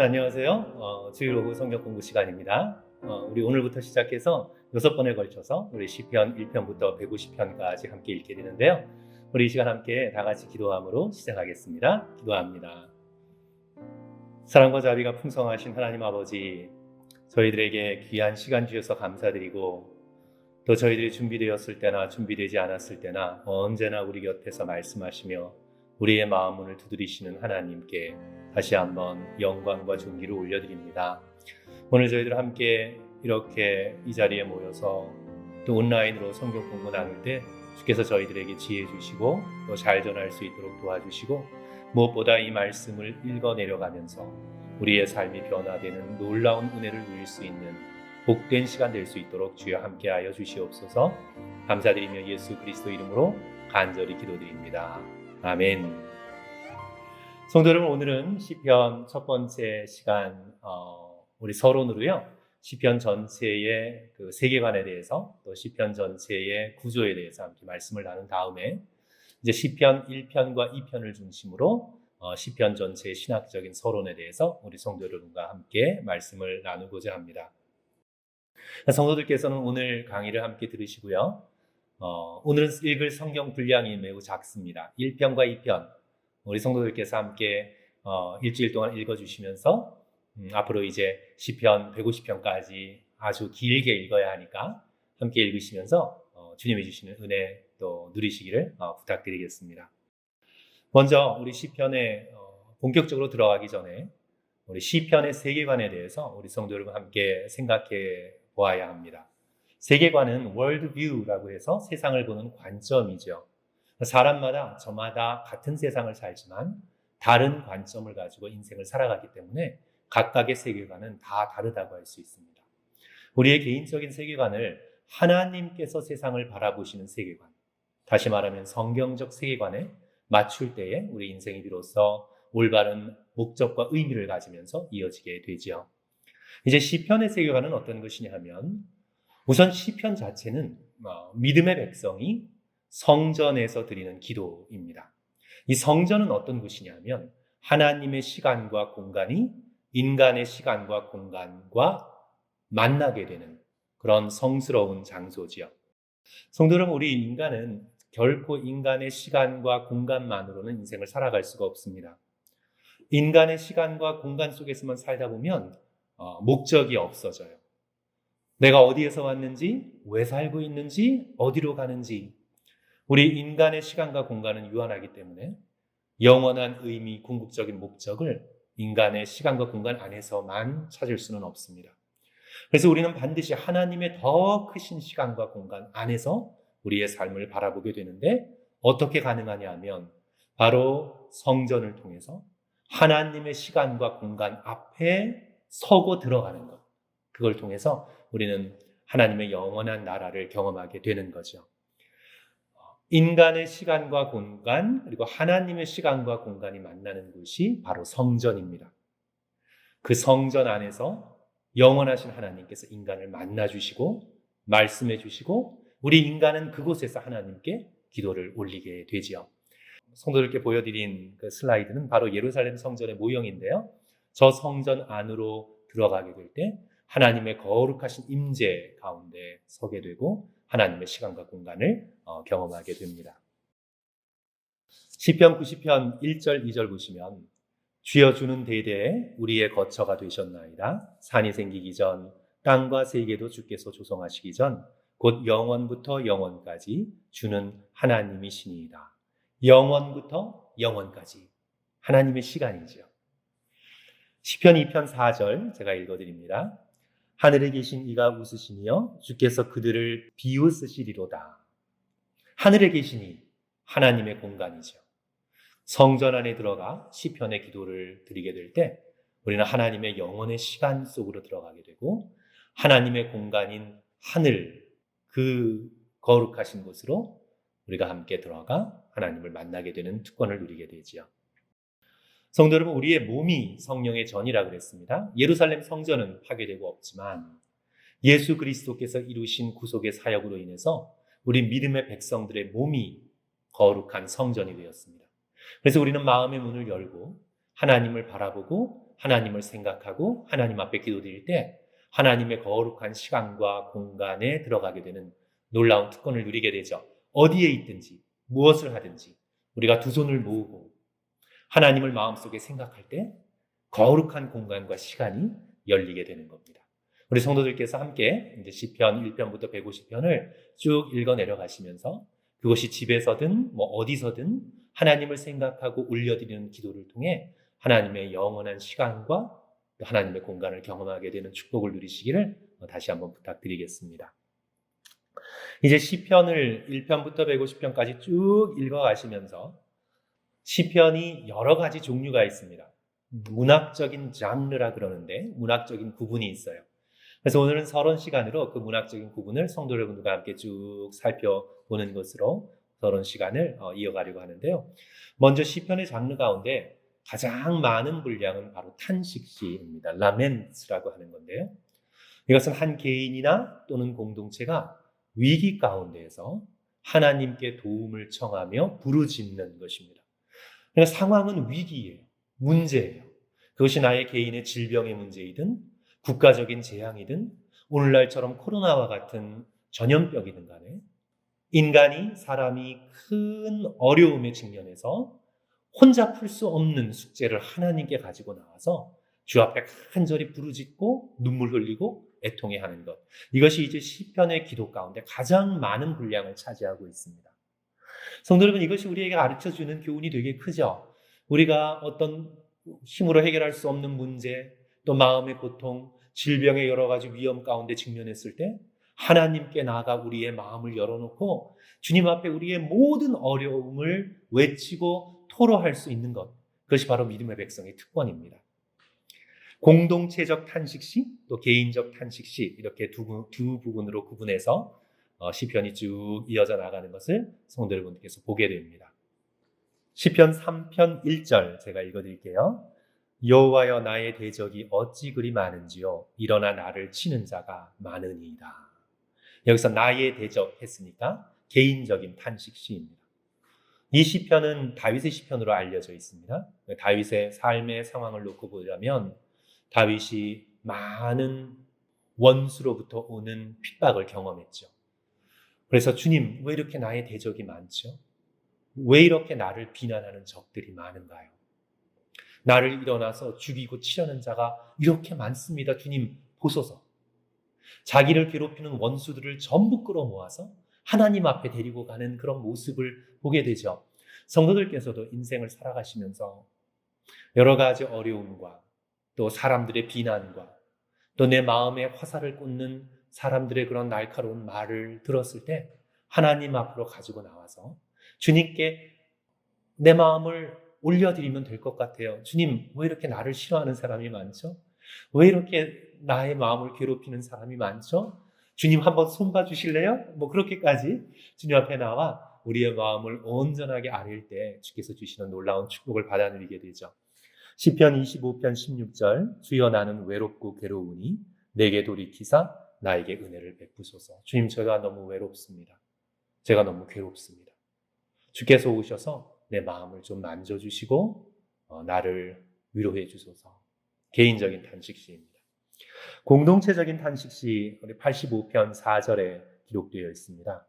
여러분 안녕하세요. 어, 주일 오후 성경 공부 시간입니다. 어, 우리 오늘부터 시작해서 여섯 번에 걸쳐서 우리 시편 1편부터 150편까지 함께 읽게 되는데요. 우리 이 시간 함께 다 같이 기도함으로 시작하겠습니다. 기도합니다. 사랑과 자비가 풍성하신 하나님 아버지, 저희들에게 귀한 시간 주셔서 감사드리고 또 저희들이 준비되었을 때나 준비되지 않았을 때나 언제나 우리 곁에서 말씀하시며 우리의 마음 문을 두드리시는 하나님께 다시 한번 영광과 존귀를 올려드립니다. 오늘 저희들 함께 이렇게 이 자리에 모여서 또 온라인으로 성경 공부 나눌 때 주께서 저희들에게 지혜 주시고 또 잘 전할 수 있도록 도와주시고 무엇보다 이 말씀을 읽어 내려가면서 우리의 삶이 변화되는 놀라운 은혜를 누릴 수 있는 복된 시간 될 수 있도록 주여 함께하여 주시옵소서. 감사드리며 예수 그리스도 이름으로 간절히 기도드립니다. 아멘. 성도 여러분 오늘은 시편 첫 번째 시간 어, 우리 서론으로요 시편 전체의 그 세계관에 대해서 또 시편 전체의 구조에 대해서 함께 말씀을 나눈 다음에 이제 시편 1편과 2편을 중심으로 어, 시편 전체의 신학적인 서론에 대해서 우리 성도 여러분과 함께 말씀을 나누고자 합니다. 성도들께서는 오늘 강의를 함께 들으시고요. 어, 오늘 읽을 성경 분량이 매우 작습니다. 1편과 2편 우리 성도들께서 함께 어, 일주일 동안 읽어주시면서 음, 앞으로 이제 시편 150편까지 아주 길게 읽어야 하니까 함께 읽으시면서 어, 주님이 주시는 은혜 또 누리시기를 어, 부탁드리겠습니다. 먼저 우리 시편에 어, 본격적으로 들어가기 전에 우리 시편의 세계관에 대해서 우리 성도 여러분 함께 생각해 보아야 합니다. 세계관은 월드뷰라고 해서 세상을 보는 관점이죠. 사람마다 저마다 같은 세상을 살지만 다른 관점을 가지고 인생을 살아가기 때문에 각각의 세계관은 다 다르다고 할 수 있습니다. 우리의 개인적인 세계관을 하나님께서 세상을 바라보시는 세계관, 다시 말하면 성경적 세계관에 맞출 때에 우리 인생이 비로소 올바른 목적과 의미를 가지면서 이어지게 되지요. 이제 시편의 세계관은 어떤 것이냐 하면 우선 시편 자체는 어, 믿음의 백성이 성전에서 드리는 기도입니다. 이 성전은 어떤 곳이냐면 하나님의 시간과 공간이 인간의 시간과 공간과 만나게 되는 그런 성스러운 장소지요. 성도 여러분, 우리 인간은 결코 인간의 시간과 공간만으로는 인생을 살아갈 수가 없습니다. 인간의 시간과 공간 속에서만 살다 보면 어, 목적이 없어져요. 내가 어디에서 왔는지, 왜 살고 있는지, 어디로 가는지, 우리 인간의 시간과 공간은 유한하기 때문에 영원한 의미, 궁극적인 목적을 인간의 시간과 공간 안에서만 찾을 수는 없습니다. 그래서 우리는 반드시 하나님의 더 크신 시간과 공간 안에서 우리의 삶을 바라보게 되는데 어떻게 가능하냐 하면 바로 성전을 통해서 하나님의 시간과 공간 앞에 서고 들어가는 것. 그걸 통해서 우리는 하나님의 영원한 나라를 경험하게 되는 거죠. 인간의 시간과 공간, 그리고 하나님의 시간과 공간이 만나는 곳이 바로 성전입니다. 그 성전 안에서 영원하신 하나님께서 인간을 만나주시고, 말씀해주시고, 우리 인간은 그곳에서 하나님께 기도를 올리게 되지요. 성도들께 보여드린 그 슬라이드는 바로 예루살렘 성전의 모형인데요. 저 성전 안으로 들어가게 될 때 하나님의 거룩하신 임재 가운데 서게 되고 하나님의 시간과 공간을 어, 경험하게 됩니다. 시편 90편 1절 2절 보시면 주여 주는 대대에 우리의 거처가 되셨나이다. 산이 생기기 전 땅과 세계도 주께서 조성하시기 전 곧 영원부터 영원까지 주는 하나님이시니이다. 영원부터 영원까지 하나님의 시간이죠. 시편 2편 4절 제가 읽어 드립니다. 하늘에 계신 이가 웃으시며 주께서 그들을 비웃으시리로다. 하늘에 계시니 하나님의 공간이죠. 성전 안에 들어가 시편의 기도를 드리게 될 때 우리는 하나님의 영혼의 시간 속으로 들어가게 되고 하나님의 공간인 하늘 그 거룩하신 곳으로 우리가 함께 들어가 하나님을 만나게 되는 특권을 누리게 되지요. 성도 여러분, 우리의 몸이 성령의 전이라 그랬습니다. 예루살렘 성전은 파괴되고 없지만 예수 그리스도께서 이루신 구속의 사역으로 인해서 우리 믿음의 백성들의 몸이 거룩한 성전이 되었습니다. 그래서 우리는 마음의 문을 열고 하나님을 바라보고 하나님을 생각하고 하나님 앞에 기도드릴 때 하나님의 거룩한 시간과 공간에 들어가게 되는 놀라운 특권을 누리게 되죠. 어디에 있든지 무엇을 하든지 우리가 두 손을 모으고 하나님을 마음속에 생각할 때 거룩한 공간과 시간이 열리게 되는 겁니다. 우리 성도들께서 함께 이제 시편 1편부터 150편을 쭉 읽어 내려가시면서 그것이 집에서든 뭐 어디서든 하나님을 생각하고 올려드리는 기도를 통해 하나님의 영원한 시간과 또 하나님의 공간을 경험하게 되는 축복을 누리시기를 다시 한번 부탁드리겠습니다. 이제 시편을 1편부터 150편까지 쭉 읽어 가시면서 시편이 여러 가지 종류가 있습니다. 문학적인 장르라 그러는데 문학적인 구분이 있어요. 그래서 오늘은 서론 시간으로 그 문학적인 구분을 성도 여러분들과 함께 쭉 살펴보는 것으로 서론 시간을 어, 이어가려고 하는데요. 먼저 시편의 장르 가운데 가장 많은 분량은 바로 탄식시입니다. 라멘스라고 하는 건데요. 이것은 한 개인이나 또는 공동체가 위기 가운데에서 하나님께 도움을 청하며 부르짖는 것입니다. 그러니까 상황은 위기예요. 문제예요. 그것이 나의 개인의 질병의 문제이든 국가적인 재앙이든 오늘날처럼 코로나와 같은 전염병이든 간에 인간이 사람이 큰 어려움에 직면해서 혼자 풀 수 없는 숙제를 하나님께 가지고 나와서 주 앞에 간절히 부르짖고 눈물 흘리고 애통해 하는 것. 이것이 이제 시편의 기도 가운데 가장 많은 분량을 차지하고 있습니다. 성도 여러분, 이것이 우리에게 가르쳐 주는 교훈이 되게 크죠. 우리가 어떤 힘으로 해결할 수 없는 문제, 또 마음의 고통, 질병의 여러 가지 위험 가운데 직면했을 때 하나님께 나아가 우리의 마음을 열어놓고 주님 앞에 우리의 모든 어려움을 외치고 토로할 수 있는 것. 그것이 바로 믿음의 백성의 특권입니다. 공동체적 탄식 시, 또 개인적 탄식 시 이렇게 두, 두 부분으로 구분해서 어, 시편이 쭉 이어져 나가는 것을 성도 여러분께서 보게 됩니다. 시편 3편 1절 제가 읽어 드릴게요. 여호와여 나의 대적이 어찌 그리 많은지요 일어나 나를 치는 자가 많으니이다. 여기서 나의 대적 했으니까 개인적인 탄식 시입니다. 이 시편은 다윗의 시편으로 알려져 있습니다. 다윗의 삶의 상황을 놓고 보자면 다윗이 많은 원수로부터 오는 핍박을 경험했죠. 그래서 주님 왜 이렇게 나의 대적이 많죠? 왜 이렇게 나를 비난하는 적들이 많은가요? 나를 일어나서 죽이고 치려는 자가 이렇게 많습니다. 주님, 보소서. 자기를 괴롭히는 원수들을 전부 끌어모아서 하나님 앞에 데리고 가는 그런 모습을 보게 되죠. 성도들께서도 인생을 살아가시면서 여러 가지 어려움과 또 사람들의 비난과 또 내 마음에 화살을 꽂는 사람들의 그런 날카로운 말을 들었을 때 하나님 앞으로 가지고 나와서 주님께 내 마음을 올려드리면 될 것 같아요. 주님, 왜 이렇게 나를 싫어하는 사람이 많죠? 왜 이렇게 나의 마음을 괴롭히는 사람이 많죠? 주님 한번 손봐 주실래요? 뭐 그렇게까지 주님 앞에 나와 우리의 마음을 온전하게 아릴 때 주께서 주시는 놀라운 축복을 받아 누리게 되죠. 시편 25편 16절 주여 나는 외롭고 괴로우니 내게 돌이키사 나에게 은혜를 베푸소서. 주님 제가 너무 외롭습니다. 제가 너무 괴롭습니다. 주께서 오셔서 내 마음을 좀 만져주시고 어, 나를 위로해 주소서. 개인적인 탄식시입니다. 공동체적인 탄식시 우리 85편 4절에 기록되어 있습니다.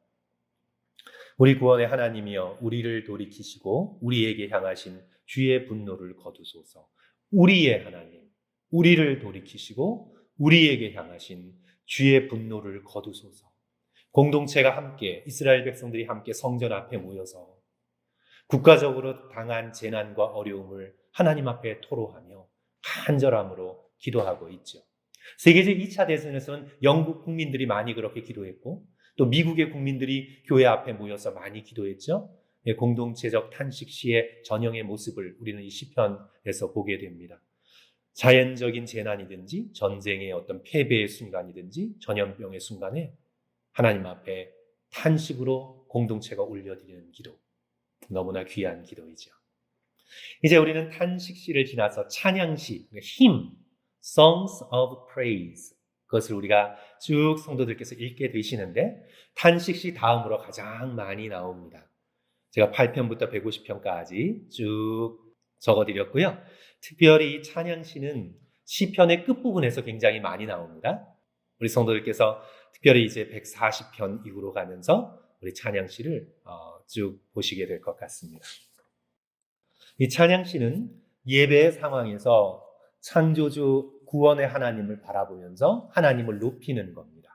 우리 구원의 하나님이여 우리를 돌이키시고 우리에게 향하신 주의 분노를 거두소서. 우리의 하나님, 우리를 돌이키시고 우리에게 향하신 주의 분노를 거두소서. 공동체가 함께 이스라엘 백성들이 함께 성전 앞에 모여서 국가적으로 당한 재난과 어려움을 하나님 앞에 토로하며 간절함으로 기도하고 있죠. 세계적 2차 대전에서는 영국 국민들이 많이 그렇게 기도했고 또 미국의 국민들이 교회 앞에 모여서 많이 기도했죠. 예, 공동체적 탄식 시의 전형의 모습을 우리는 이 시편에서 보게 됩니다. 자연적인 재난이든지 전쟁의 어떤 패배의 순간이든지 전염병의 순간에 하나님 앞에 탄식으로 공동체가 올려드리는 기도. 너무나 귀한 기도이죠. 이제 우리는 탄식시를 지나서 찬양시, 그러니까 힘, songs of praise. 그것을 우리가 쭉 성도들께서 읽게 되시는데 탄식시 다음으로 가장 많이 나옵니다. 제가 8편부터 150편까지 쭉 적어드렸고요. 특별히 이 찬양시는 시편의 끝부분에서 굉장히 많이 나옵니다. 우리 성도들께서 특별히 이제 140편 이후로 가면서 우리 찬양시를 어, 쭉 보시게 될 것 같습니다. 이 찬양시는 예배의 상황에서 창조주 구원의 하나님을 바라보면서 하나님을 높이는 겁니다.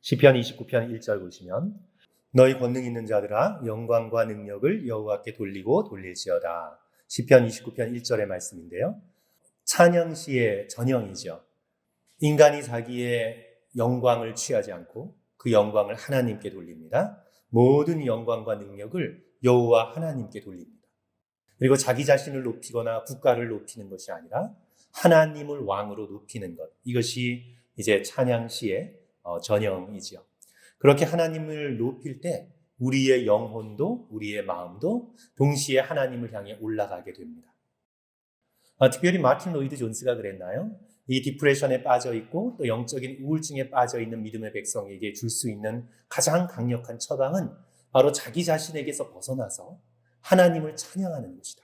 시편 29편 1절 보시면 너희 권능 있는 자들아 영광과 능력을 여호와께 돌리고 돌릴지어다. 시편 29편 1절의 말씀인데요. 찬양시의 전형이죠. 인간이 자기의 영광을 취하지 않고 그 영광을 하나님께 돌립니다. 모든 영광과 능력을 여호와 하나님께 돌립니다. 그리고 자기 자신을 높이거나 국가를 높이는 것이 아니라 하나님을 왕으로 높이는 것. 이것이 이제 찬양시의 어, 전형이지요. 그렇게 하나님을 높일 때 우리의 영혼도 우리의 마음도 동시에 하나님을 향해 올라가게 됩니다. 아, 특별히 마틴 로이드 존스가 그랬나요? 이 디프레션에 빠져 있고 또 영적인 우울증에 빠져 있는 믿음의 백성에게 줄 수 있는 가장 강력한 처방은 바로 자기 자신에게서 벗어나서 하나님을 찬양하는 것이다.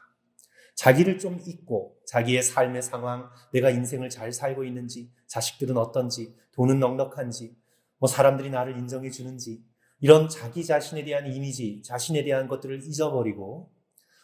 자기를 좀 잊고 자기의 삶의 상황, 내가 인생을 잘 살고 있는지, 자식들은 어떤지, 돈은 넉넉한지, 뭐 사람들이 나를 인정해 주는지, 이런 자기 자신에 대한 이미지, 자신에 대한 것들을 잊어버리고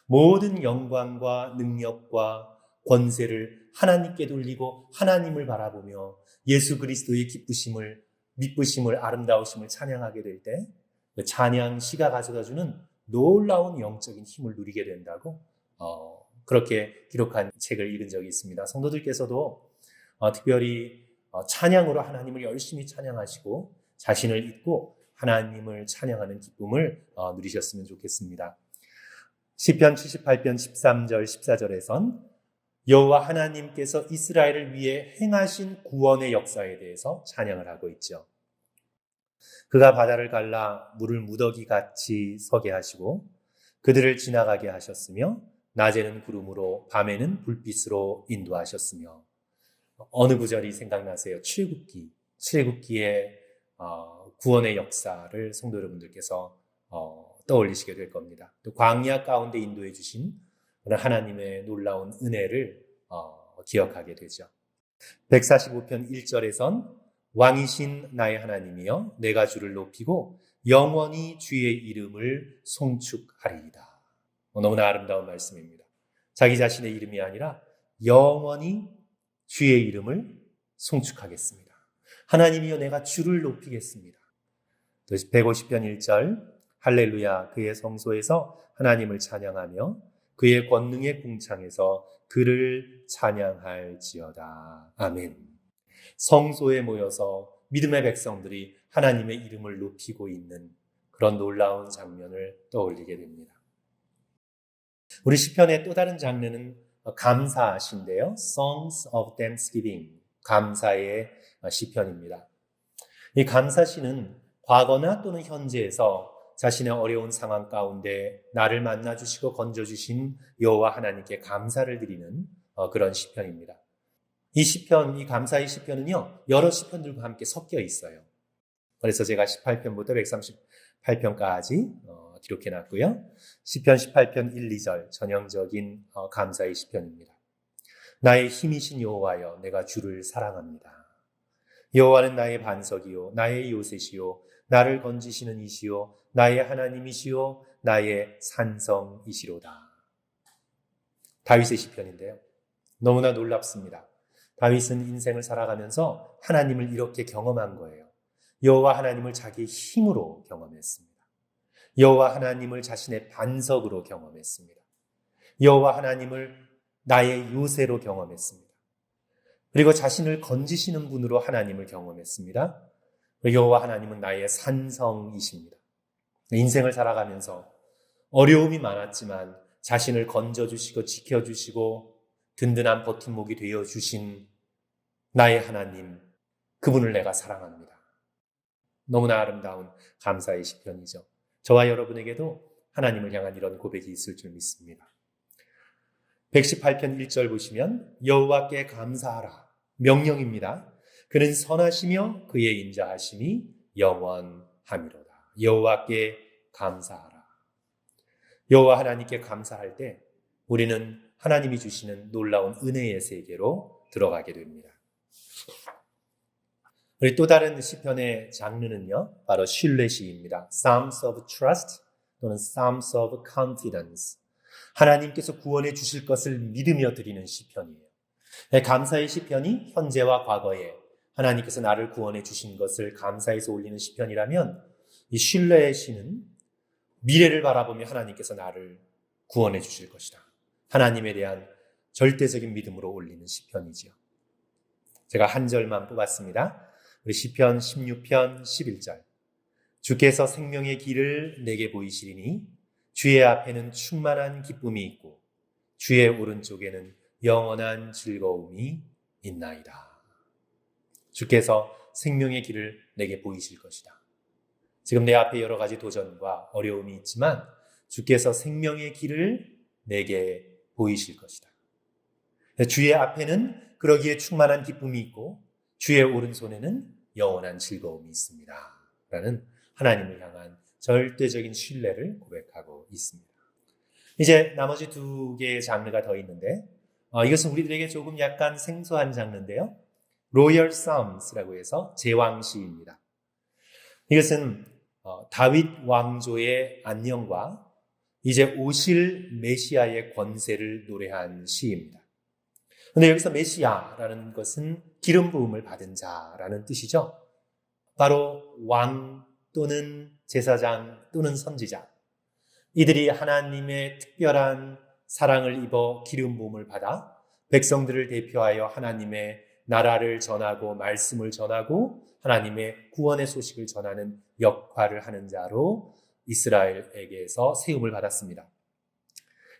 모든 영광과 능력과 권세를 하나님께 돌리고 하나님을 바라보며 예수 그리스도의 기쁘심을, 미쁘심을, 아름다우심을 찬양하게 될 때, 그 찬양 시가 가져다 주는 놀라운 영적인 힘을 누리게 된다고, 어, 그렇게 기록한 책을 읽은 적이 있습니다. 성도들께서도 어, 특별히 어, 찬양으로 하나님을 열심히 찬양하시고 자신을 잊고 하나님을 찬양하는 기쁨을 어, 누리셨으면 좋겠습니다. 시편 78편 13절 14절에선 여호와 하나님께서 이스라엘을 위해 행하신 구원의 역사에 대해서 찬양을 하고 있죠. 그가 바다를 갈라 물을 무더기 같이 서게 하시고 그들을 지나가게 하셨으며 낮에는 구름으로 밤에는 불빛으로 인도하셨으며 어느 구절이 생각나세요? 출애굽기 출애굽기의 어, 구원의 역사를 성도 여러분들께서 어, 떠올리시게 될 겁니다. 또 광야 가운데 인도해 주신 그런 하나님의 놀라운 은혜를 어, 기억하게 되죠. 145편 1절에선 왕이신 나의 하나님이여 내가 주를 높이고 영원히 주의 이름을 송축하리이다. 너무나 아름다운 말씀입니다. 자기 자신의 이름이 아니라 영원히 주의 이름을 송축하겠습니다. 하나님이여 내가 주를 높이겠습니다. 150편 1절 할렐루야 그의 성소에서 하나님을 찬양하며 그의 권능의 궁창에서 그를 찬양할지어다. 아멘. 성소에 모여서 믿음의 백성들이 하나님의 이름을 높이고 있는 그런 놀라운 장면을 떠올리게 됩니다. 우리 시편의 또 다른 장르는 감사신데요. Songs of Thanksgiving. 감사의 시편입니다. 이 감사시는 과거나 또는 현재에서 자신의 어려운 상황 가운데 나를 만나 주시고 건져 주신 여호와 하나님께 감사를 드리는 어, 그런 시편입니다. 이 시편, 이 감사의 시편은요, 여러 시편들과 함께 섞여 있어요. 그래서 제가 18편부터 138편까지 어, 기록해 놨고요. 시편 18편 1, 2절 전형적인 어, 감사의 시편입니다. 나의 힘이신 여호와여 내가 주를 사랑합니다. 여호와는 나의 반석이요 나의 요새시요 나를 건지시는 이시요 나의 하나님이시요 나의 산성이시로다. 다윗의 시편인데요. 너무나 놀랍습니다. 다윗은 인생을 살아가면서 하나님을 이렇게 경험한 거예요. 여호와 하나님을 자기 힘으로 경험했습니다. 여호와 하나님을 자신의 반석으로 경험했습니다. 여호와 하나님을 나의 요새로 경험했습니다. 그리고 자신을 건지시는 분으로 하나님을 경험했습니다. 여호와 하나님은 나의 산성이십니다. 인생을 살아가면서 어려움이 많았지만 자신을 건져주시고 지켜주시고 든든한 버팀목이 되어 주신 나의 하나님, 그분을 내가 사랑합니다. 너무나 아름다운 감사의 시편이죠. 저와 여러분에게도 하나님을 향한 이런 고백이 있을 줄 믿습니다. 118편 1절 보시면 여호와께 감사하라 명령입니다. 그는 선하시며 그의 인자하심이 영원함이로다. 여호와께 감사하라. 여호와 하나님께 감사할 때 우리는 하나님이 주시는 놀라운 은혜의 세계로 들어가게 됩니다. 우리 또 다른 시편의 장르는요, 바로 신뢰 시입니다. Psalms of Trust 또는 Psalms of Confidence. 하나님께서 구원해 주실 것을 믿으며 드리는 시편이에요. 네, 감사의 시편이 현재와 과거에 하나님께서 나를 구원해 주신 것을 감사해서 올리는 시편이라면 이 신뢰의 시는 미래를 바라보며 하나님께서 나를 구원해 주실 것이다. 하나님에 대한 절대적인 믿음으로 올리는 시편이지요. 제가 한 절만 뽑았습니다. 우리 시편 16편 11절. 주께서 생명의 길을 내게 보이시리니 주의 앞에는 충만한 기쁨이 있고 주의 오른쪽에는 영원한 즐거움이 있나이다. 주께서 생명의 길을 내게 보이실 것이다. 지금 내 앞에 여러 가지 도전과 어려움이 있지만 주께서 생명의 길을 내게 보이실 것이다. 주의 앞에는 그러기에 충만한 기쁨이 있고 주의 오른손에는 영원한 즐거움이 있습니다. 라는 하나님을 향한 절대적인 신뢰를 고백하고 있습니다. 이제 나머지 두 개의 장르가 더 있는데 어, 이것은 우리들에게 조금 약간 생소한 장르인데요. 로열 썸스라고 해서 제왕시입니다. 이것은 어, 다윗 왕조의 안녕과 이제 오실 메시아의 권세를 노래한 시입니다. 근데 여기서 메시아라는 것은 기름 부음을 받은 자라는 뜻이죠. 바로 왕 또는 제사장 또는 선지자. 이들이 하나님의 특별한 사랑을 입어 기름 부음을 받아 백성들을 대표하여 하나님의 나라를 전하고 말씀을 전하고 하나님의 구원의 소식을 전하는 역할을 하는 자로 이스라엘에게서 세움을 받았습니다.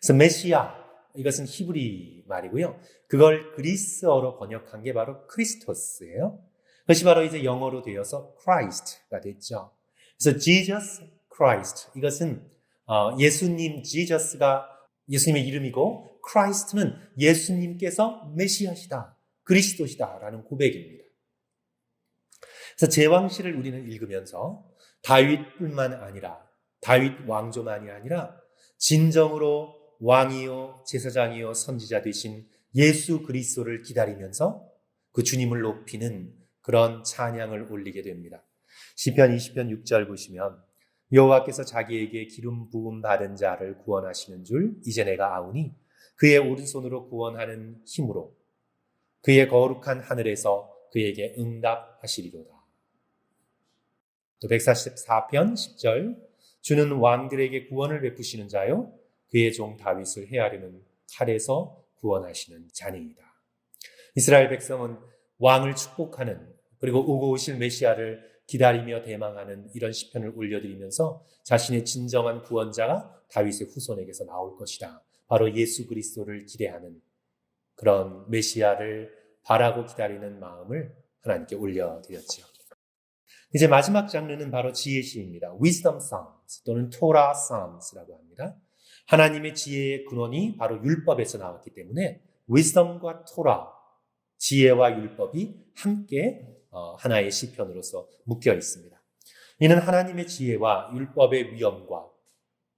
그래서 메시아 이것은 히브리 말이고요. 그걸 그리스어로 번역한 게 바로 크리스토스예요. 그것이 바로 이제 영어로 되어서 Christ가 됐죠. 그래서 Jesus Christ 이것은 어, 예수님 지저스가 예수님의 이름이고 크라이스트는 예수님께서 메시아시다. 그리스도시다라는 고백입니다. 그래서 제왕시를 우리는 읽으면서 다윗뿐만 아니라 다윗 왕조만이 아니라 진정으로 왕이요 제사장이요 선지자 되신 예수 그리스도를 기다리면서 그 주님을 높이는 그런 찬양을 올리게 됩니다. 시편 20편 6절 보시면 여호와께서 자기에게 기름 부음 받은 자를 구원하시는 줄 이제 내가 아우니 그의 오른손으로 구원하는 힘으로 그의 거룩한 하늘에서 그에게 응답하시리로다. 또 144편 10절 주는 왕들에게 구원을 베푸시는 자요 그의 종 다윗을 헤아리는 칼에서 구원하시는 자니이다. 이스라엘 백성은 왕을 축복하는 그리고 오고 오실 메시아를 기다리며 대망하는 이런 시편을 올려드리면서 자신의 진정한 구원자가 다윗의 후손에게서 나올 것이다. 바로 예수 그리스도를 기대하는 그런 메시아를 바라고 기다리는 마음을 하나님께 올려드렸지요. 이제 마지막 장르는 바로 지혜 시입니다. Wisdom Psalms 또는 Torah Psalms라고 합니다. 하나님의 지혜의 근원이 바로 율법에서 나왔기 때문에 Wisdom과 Torah, 지혜와 율법이 함께 어, 하나의 시편으로서 묶여 있습니다. 이는 하나님의 지혜와 율법의 위엄과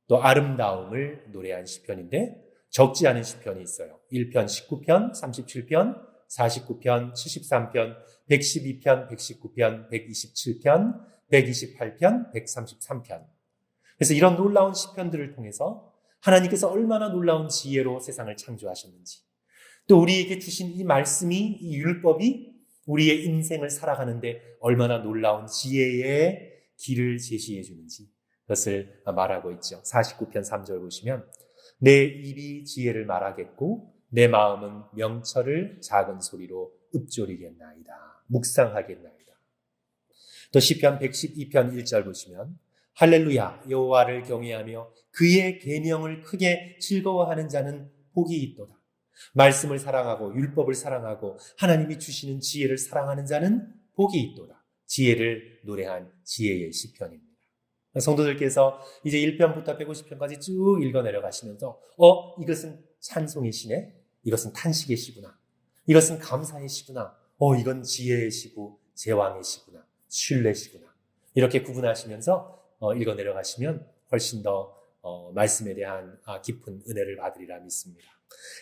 또 아름다움을 노래한 시편인데 적지 않은 시편이 있어요. 1편, 19편, 37편, 49편, 73편, 112편, 119편, 127편, 128편, 133편. 그래서 이런 놀라운 시편들을 통해서 하나님께서 얼마나 놀라운 지혜로 세상을 창조하셨는지, 또 우리에게 주신 이 말씀이, 이 율법이 우리의 인생을 살아가는데 얼마나 놀라운 지혜의 길을 제시해 주는지 그것을 말하고 있죠. 49편 3절 보시면 내 입이 지혜를 말하겠고 내 마음은 명철을 작은 소리로 읊조리겠나이다. 묵상하겠나이다. 또 시편 112편 1절 보시면 할렐루야 여호와를 경외하며 그의 계명을 크게 즐거워하는 자는 복이 있도다. 말씀을 사랑하고 율법을 사랑하고 하나님이 주시는 지혜를 사랑하는 자는 복이 있도다. 지혜를 노래한 지혜의 시편입니다. 성도들께서 이제 1편부터 150편까지 쭉 읽어 내려가시면서 어 이것은 찬송의 시네. 이것은 탄식의 시구나. 이것은 감사의 시구나. 어 이건 지혜의 시고 제왕의 시구나. 신뢰 시구나. 이렇게 구분하시면서 어, 읽어 내려가시면 훨씬 더 어, 말씀에 대한 아, 깊은 은혜를 받으리라 믿습니다.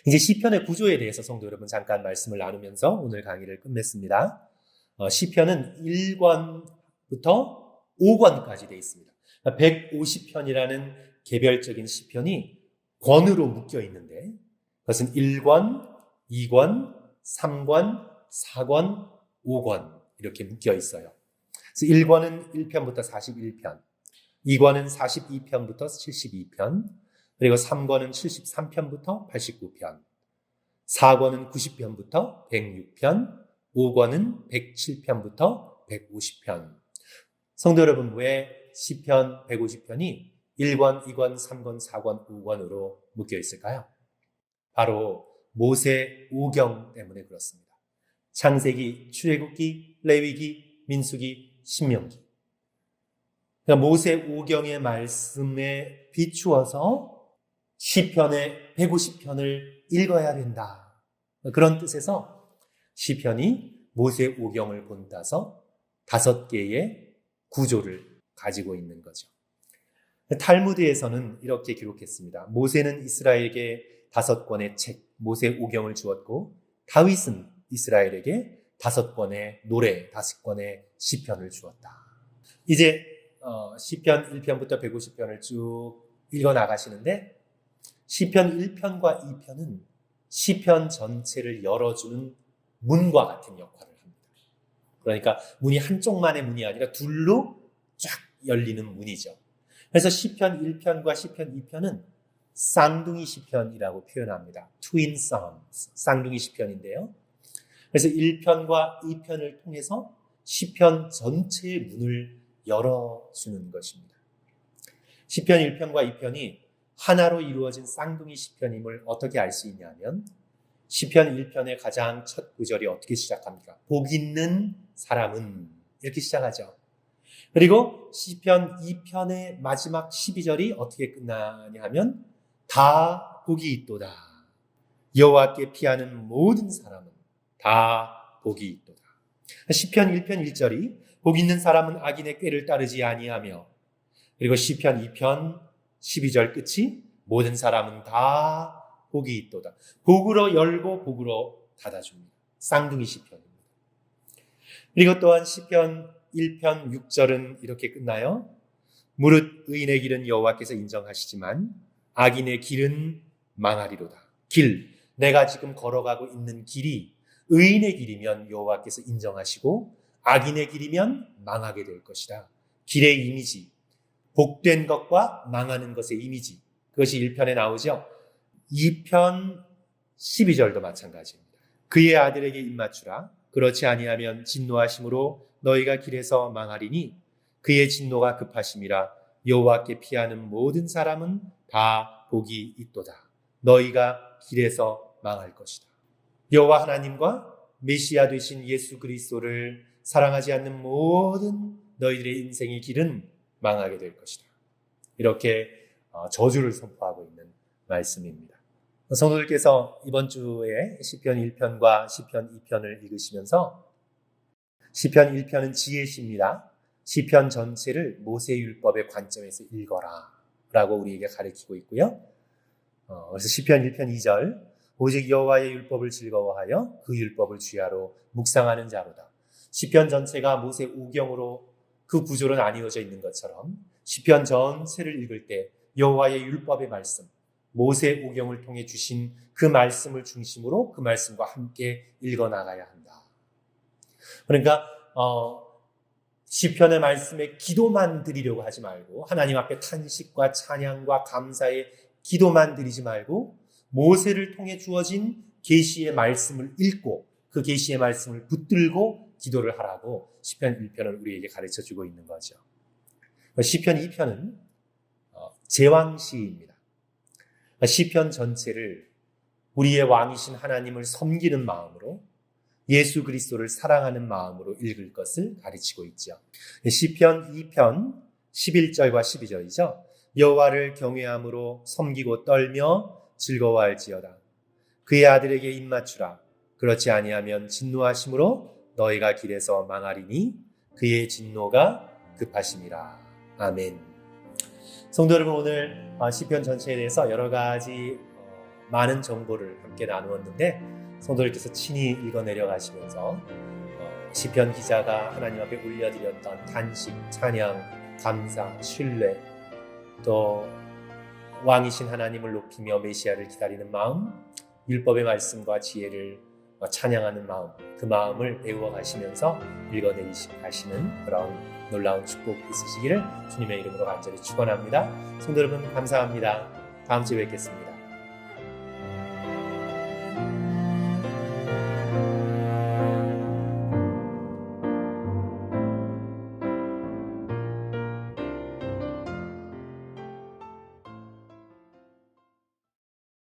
이제 시편의 구조에 대해서 성도 여러분 잠깐 말씀을 나누면서 오늘 강의를 끝맺습니다. 어, 시편은 1권부터 5권까지 되어 있습니다. 150편이라는 개별적인 시편이 권으로 묶여 있는데 그것은 1권, 2권, 3권, 4권, 5권 이렇게 묶여 있어요. 그래서 1권은 1편부터 41편, 2권은 42편부터 72편, 그리고 3권은 73편부터 89편, 4권은 90편부터 106편, 5권은 107편부터 150편. 성도 여러분, 왜 시편 150편이 1권, 2권, 3권, 4권, 5권으로 묶여 있을까요? 바로 모세 오경 때문에 그렇습니다. 창세기, 출애굽기, 레위기, 민수기, 신명기. 그러니까 모세 오경의 말씀에 비추어서 시편의 150편을 읽어야 된다. 그런 뜻에서 시편이 모세 오경을 본따서 다섯 개의 구조를 가지고 있는 거죠. 탈무드에서는 이렇게 기록했습니다. 모세는 이스라엘에게 다섯 권의 책, 모세 오경을 주었고 다윗은 이스라엘에게 다섯 권의 노래, 다섯 권의 시편을 주었다. 이제 어, 시편 1편부터 150편을 쭉 읽어 나가시는데 시편 1편과 2편은 시편 전체를 열어주는 문과 같은 역할을 합니다. 그러니까 문이 한쪽만의 문이 아니라 둘로 쫙 열리는 문이죠. 그래서 시편 1편과 시편 2편은 쌍둥이 시편이라고 표현합니다. 트윈 psalms, 쌍둥이 시편인데요. 그래서 1편과 2편을 통해서 시편 전체의 문을 열어 주는 것입니다. 시편 1편과 2편이 하나로 이루어진 쌍둥이 시편임을 어떻게 알 수 있냐면 시편 1편의 가장 첫 구절이 어떻게 시작합니까? 복 있는 사람은 이렇게 시작하죠. 그리고 시편 2편의 마지막 12절이 어떻게 끝나냐 하면 다 복이 있도다. 여호와께 피하는 모든 사람은 다 복이 있도다. 시편 1편 1절이 복 있는 사람은 악인의 꾀를 따르지 아니하며 그리고 시편 2편 12절 끝이 모든 사람은 다 복이 있도다. 복으로 열고 복으로 닫아줍니다. 쌍둥이 시편입니다. 그리고 또한 시편 1편 6절은 이렇게 끝나요. 무릇 의인의 길은 여호와께서 인정하시지만 악인의 길은 망하리로다. 길, 내가 지금 걸어가고 있는 길이 의인의 길이면 여호와께서 인정하시고 악인의 길이면 망하게 될 것이다. 길의 이미지, 복된 것과 망하는 것의 이미지. 그것이 1편에 나오죠. 2편 12절도 마찬가지입니다. 그의 아들에게 입맞추라. 그렇지 아니하면 진노하심으로 너희가 길에서 망하리니 그의 진노가 급하심이라 여호와께 피하는 모든 사람은 다 복이 있도다. 너희가 길에서 망할 것이다. 여호와 하나님과 메시아 되신 예수 그리스도를 사랑하지 않는 모든 너희들의 인생의 길은 망하게 될 것이다. 이렇게 어, 저주를 선포하고 있는 말씀입니다. 성도들께서 이번 주에 시편 1편과 시편 2편을 읽으시면서 시편 1편은 지혜 시입니다. 시편 전체를 모세 율법의 관점에서 읽어라 라고 우리에게 가르치고 있고요. 어, 그래서 시편 1편 2절 오직 여호와의 율법을 즐거워하여 그 율법을 주야로 묵상하는 자로다. 시편 전체가 모세 오경으로 그 구조로 나뉘어져 있는 것처럼 시편 전체를 읽을 때 여호와의 율법의 말씀, 모세 오경을 통해 주신 그 말씀을 중심으로 그 말씀과 함께 읽어 나가야 한다. 그러니까 어, 시편의 말씀에 기도만 드리려고 하지 말고 하나님 앞에 탄식과 찬양과 감사의 기도만 드리지 말고 모세를 통해 주어진 계시의 말씀을 읽고 그 계시의 말씀을 붙들고 기도를 하라고 시편 1편을 우리에게 가르쳐 주고 있는 거죠. 시편 2편은 어, 제왕 시입니다. 시편 전체를 우리의 왕이신 하나님을 섬기는 마음으로 예수 그리스도를 사랑하는 마음으로 읽을 것을 가르치고 있죠. 시편 2편 11절과 12절이죠. 여호와를 경외함으로 섬기고 떨며 즐거워할지어다. 그의 아들에게 입맞추라. 그렇지 아니하면 진노하심으로 너희가 길에서 망하리니 그의 진노가 급하심이라. 아멘. 성도 여러분 오늘 어, 시편 전체에 대해서 여러 가지 어, 많은 정보를 함께 나누었는데 성도들께서 친히 읽어 내려가시면서 어, 시편 기자가 하나님 앞에 올려드렸던 단식, 찬양, 감사, 신뢰 또 왕이신 하나님을 높이며 메시아를 기다리는 마음, 율법의 말씀과 지혜를 어, 찬양하는 마음, 그 마음을 배워 가시면서 읽어내시는 그런 놀라운 축복 있으시기를 주님의 이름으로 간절히 축원합니다. 성도 여러분 감사합니다. 다음 주에 뵙겠습니다.